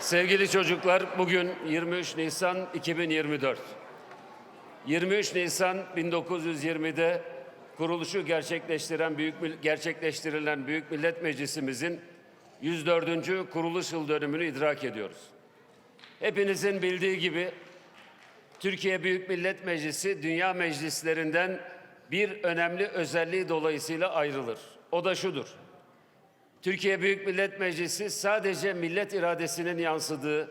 Sevgili çocuklar, bugün 23 Nisan 2024. 23 Nisan 1920'de kuruluşu gerçekleştiren büyük gerçekleştirilen Büyük Millet Meclisimizin 104. kuruluş yıl dönümünü idrak ediyoruz. Hepinizin bildiği gibi Türkiye Büyük Millet Meclisi dünya meclislerinden bir önemli özelliği dolayısıyla ayrılır. O da şudur. Türkiye Büyük Millet Meclisi sadece millet iradesinin yansıdığı,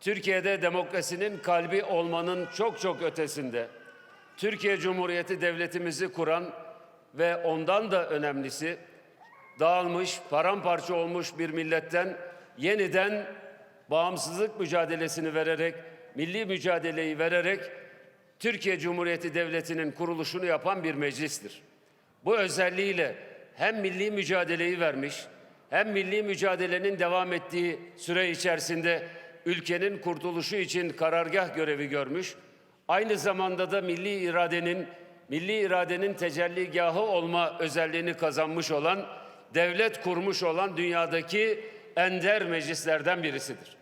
Türkiye'de demokrasinin kalbi olmanın çok çok ötesinde, Türkiye Cumhuriyeti Devletimizi kuran ve ondan da önemlisi, dağılmış, paramparça olmuş bir milletten yeniden bağımsızlık mücadelesini vererek, milli mücadeleyi vererek Türkiye Cumhuriyeti Devleti'nin kuruluşunu yapan bir meclistir. Bu özelliğiyle hem milli mücadeleyi vermiş, hem milli mücadelenin devam ettiği süre içerisinde ülkenin kurtuluşu için karargah görevi görmüş, aynı zamanda da milli iradenin milli iradenin tecelligahı olma özelliğini kazanmış olan, devlet kurmuş olan dünyadaki ender meclislerden birisidir.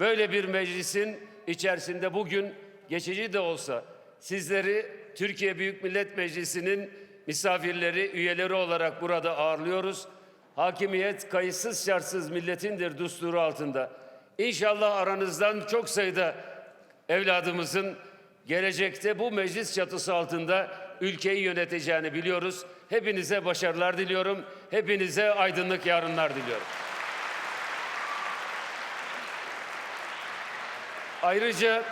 Böyle bir meclisin içerisinde bugün geçici de olsa sizleri Türkiye Büyük Millet Meclisi'nin misafirleri, üyeleri olarak burada ağırlıyoruz. Hakimiyet kayıtsız şartsız milletindir dusturu altında. İnşallah aranızdan çok sayıda evladımızın gelecekte bu meclis çatısı altında ülkeyi yöneteceğini biliyoruz. Hepinize başarılar diliyorum. Hepinize aydınlık yarınlar diliyorum. Ayrıca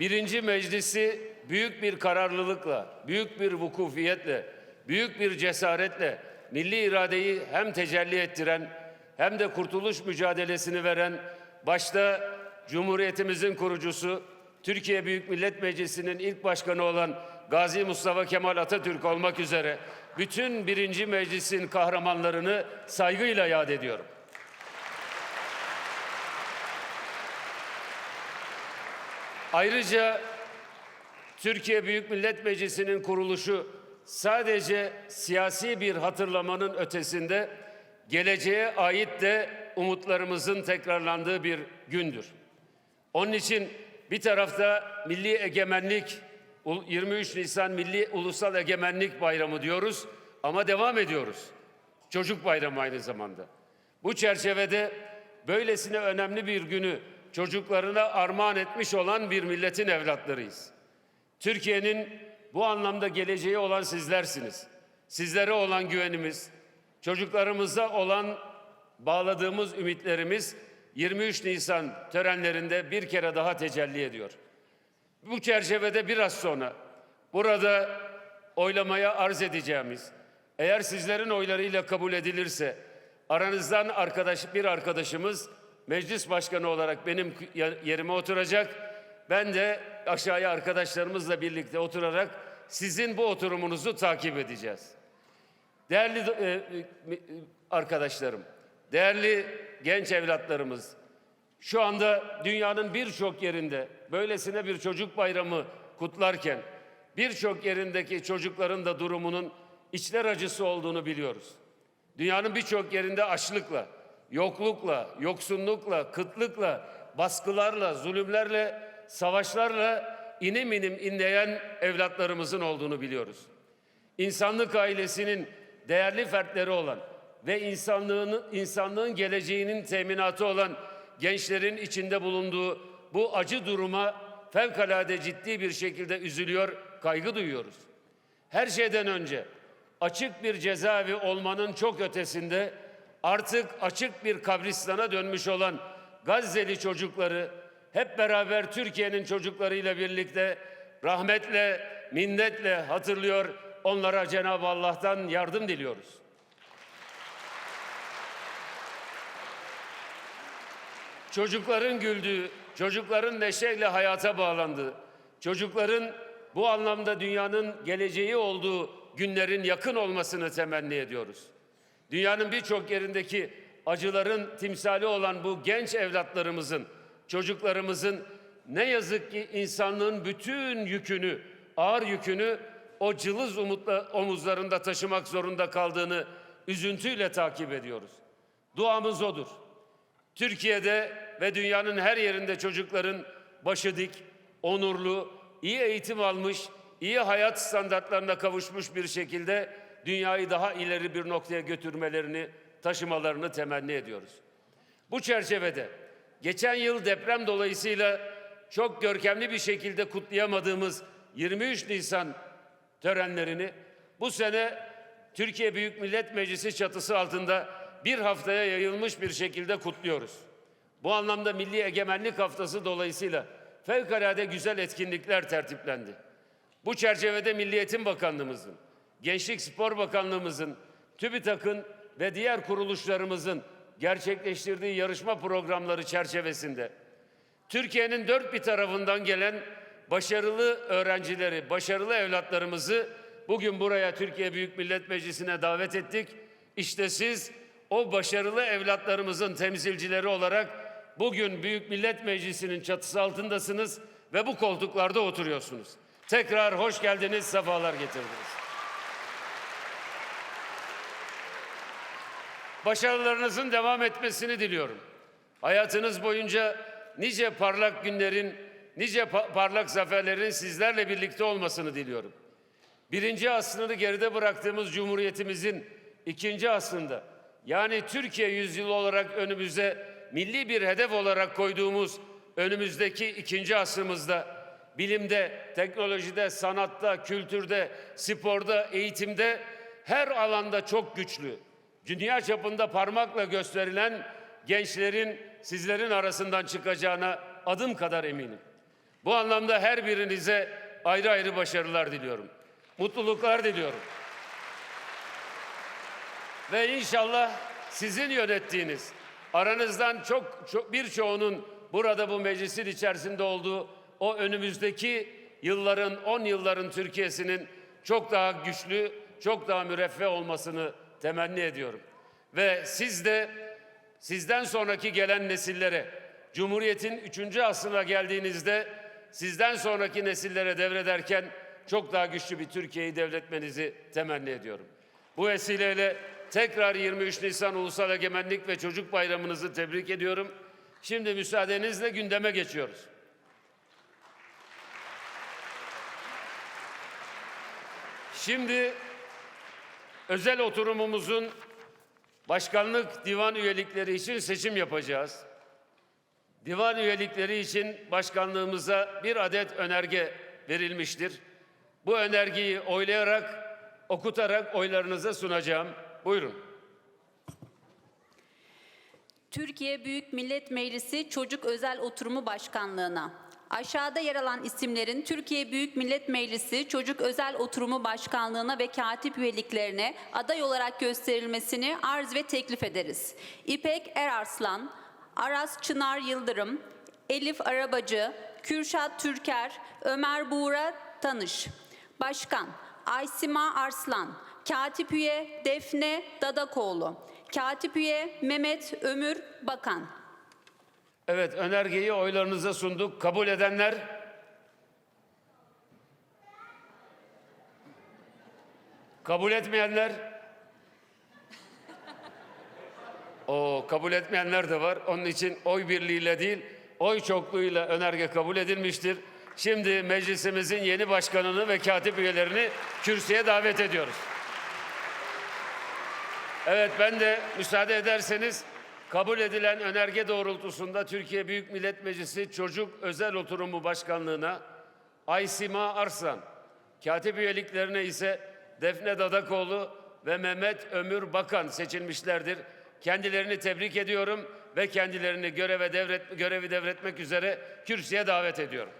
birinci meclisi büyük bir kararlılıkla, büyük bir vukufiyetle, büyük bir cesaretle milli iradeyi hem tecelli ettiren hem de kurtuluş mücadelesini veren başta Cumhuriyetimizin kurucusu Türkiye Büyük Millet Meclisi'nin ilk başkanı olan Gazi Mustafa Kemal Atatürk olmak üzere bütün birinci meclisin kahramanlarını saygıyla yad ediyorum. Ayrıca Türkiye Büyük Millet Meclisi'nin kuruluşu sadece siyasi bir hatırlamanın ötesinde geleceğe ait de umutlarımızın tekrarlandığı bir gündür. Onun için bir tarafta milli egemenlik 23 Nisan Milli Ulusal Egemenlik Bayramı diyoruz ama devam ediyoruz. Çocuk Bayramı aynı zamanda. Bu çerçevede böylesine önemli bir günü çocuklarına armağan etmiş olan bir milletin evlatlarıyız. Türkiye'nin bu anlamda geleceği olan sizlersiniz. Sizlere olan güvenimiz, çocuklarımıza olan bağladığımız ümitlerimiz 23 Nisan törenlerinde bir kere daha tecelli ediyor. Bu çerçevede biraz sonra burada oylamaya arz edeceğimiz, eğer sizlerin oylarıyla kabul edilirse aranızdan arkadaş bir arkadaşımız meclis başkanı olarak benim yerime oturacak. Ben de aşağıya arkadaşlarımızla birlikte oturarak sizin bu oturumunuzu takip edeceğiz. Değerli e, e, arkadaşlarım, değerli genç evlatlarımız, şu anda dünyanın birçok yerinde böylesine bir çocuk bayramı kutlarken birçok yerindeki çocukların da durumunun içler acısı olduğunu biliyoruz. Dünyanın birçok yerinde açlıkla, yoklukla, yoksunlukla, kıtlıkla, baskılarla, zulümlerle, savaşlarla inim inim inleyen evlatlarımızın olduğunu biliyoruz. İnsanlık ailesinin değerli fertleri olan ve insanlığın insanlığın geleceğinin teminatı olan gençlerin içinde bulunduğu bu acı duruma fevkalade ciddi bir şekilde üzülüyor, kaygı duyuyoruz. Her şeyden önce açık bir cezaevi olmanın çok ötesinde artık açık bir kabristana dönmüş olan Gazze'li çocukları hep beraber Türkiye'nin çocuklarıyla birlikte rahmetle, minnetle hatırlıyor. Onlara Cenab-ı Allah'tan yardım diliyoruz. Çocukların güldüğü, çocukların neşeyle hayata bağlandığı, çocukların bu anlamda dünyanın geleceği olduğu günlerin yakın olmasını temenni ediyoruz. Dünyanın birçok yerindeki acıların timsali olan bu genç evlatlarımızın, çocuklarımızın ne yazık ki insanlığın bütün yükünü, ağır yükünü o cılız umutla omuzlarında taşımak zorunda kaldığını üzüntüyle takip ediyoruz. Duamız odur. Türkiye'de ve dünyanın her yerinde çocukların başı dik, onurlu, iyi eğitim almış, iyi hayat standartlarına kavuşmuş bir şekilde dünyayı daha ileri bir noktaya götürmelerini, taşımalarını temenni ediyoruz. Bu çerçevede geçen yıl deprem dolayısıyla çok görkemli bir şekilde kutlayamadığımız 23 Nisan törenlerini bu sene Türkiye Büyük Millet Meclisi çatısı altında bir haftaya yayılmış bir şekilde kutluyoruz. Bu anlamda Milli Egemenlik Haftası dolayısıyla fevkalade güzel etkinlikler tertiplendi. Bu çerçevede Milli Eğitim Bakanlığımızın, Gençlik Spor Bakanlığımızın, TÜBİTAK'ın ve diğer kuruluşlarımızın gerçekleştirdiği yarışma programları çerçevesinde Türkiye'nin dört bir tarafından gelen başarılı öğrencileri, başarılı evlatlarımızı bugün buraya Türkiye Büyük Millet Meclisi'ne davet ettik. İşte siz o başarılı evlatlarımızın temsilcileri olarak bugün Büyük Millet Meclisi'nin çatısı altındasınız ve bu koltuklarda oturuyorsunuz. Tekrar hoş geldiniz, sefalar getirdiniz. Başarılarınızın devam etmesini diliyorum. Hayatınız boyunca nice parlak günlerin, nice pa- parlak zaferlerin sizlerle birlikte olmasını diliyorum. Birinci aslını geride bıraktığımız Cumhuriyetimizin ikinci aslında yani Türkiye yüzyılı olarak önümüze milli bir hedef olarak koyduğumuz önümüzdeki ikinci asrımızda bilimde, teknolojide, sanatta, kültürde, sporda, eğitimde her alanda çok güçlü, dünya çapında parmakla gösterilen gençlerin sizlerin arasından çıkacağına adım kadar eminim. Bu anlamda her birinize ayrı ayrı başarılar diliyorum. Mutluluklar diliyorum. Ve inşallah sizin yönettiğiniz, aranızdan çok, çok birçoğunun burada bu meclisin içerisinde olduğu o önümüzdeki yılların, 10 yılların Türkiye'sinin çok daha güçlü, çok daha müreffeh olmasını temenni ediyorum. Ve siz de sizden sonraki gelen nesillere, Cumhuriyet'in üçüncü asrına geldiğinizde sizden sonraki nesillere devrederken çok daha güçlü bir Türkiye'yi devletmenizi temenni ediyorum. Bu vesileyle tekrar 23 Nisan Ulusal Egemenlik ve Çocuk Bayramınızı tebrik ediyorum. Şimdi müsaadenizle gündeme geçiyoruz. Şimdi özel oturumumuzun başkanlık divan üyelikleri için seçim yapacağız. Divan üyelikleri için başkanlığımıza bir adet önerge verilmiştir. Bu önergeyi oylayarak, okutarak oylarınıza sunacağım. Buyurun. Türkiye Büyük Millet Meclisi Çocuk Özel Oturumu Başkanlığına. Aşağıda yer alan isimlerin Türkiye Büyük Millet Meclisi Çocuk Özel Oturumu Başkanlığına ve katip üyeliklerine aday olarak gösterilmesini arz ve teklif ederiz. İpek Erarslan, Aras Çınar Yıldırım, Elif Arabacı, Kürşat Türker, Ömer Buğra Tanış. Başkan Aysima Arslan, Katip üye Defne Dadakoğlu, Katip üye Mehmet Ömür Bakan. Evet, önergeyi oylarınıza sunduk. Kabul edenler? Kabul etmeyenler? O kabul etmeyenler de var. Onun için oy birliğiyle değil, oy çokluğuyla önerge kabul edilmiştir. Şimdi meclisimizin yeni başkanını ve katip üyelerini kürsüye davet ediyoruz. Evet ben de müsaade ederseniz kabul edilen önerge doğrultusunda Türkiye Büyük Millet Meclisi Çocuk Özel Oturumu Başkanlığına Aysima Arslan, katip üyeliklerine ise Defne Dadakoğlu ve Mehmet Ömür Bakan seçilmişlerdir. Kendilerini tebrik ediyorum ve kendilerini göreve devret, görevi devretmek üzere kürsüye davet ediyorum.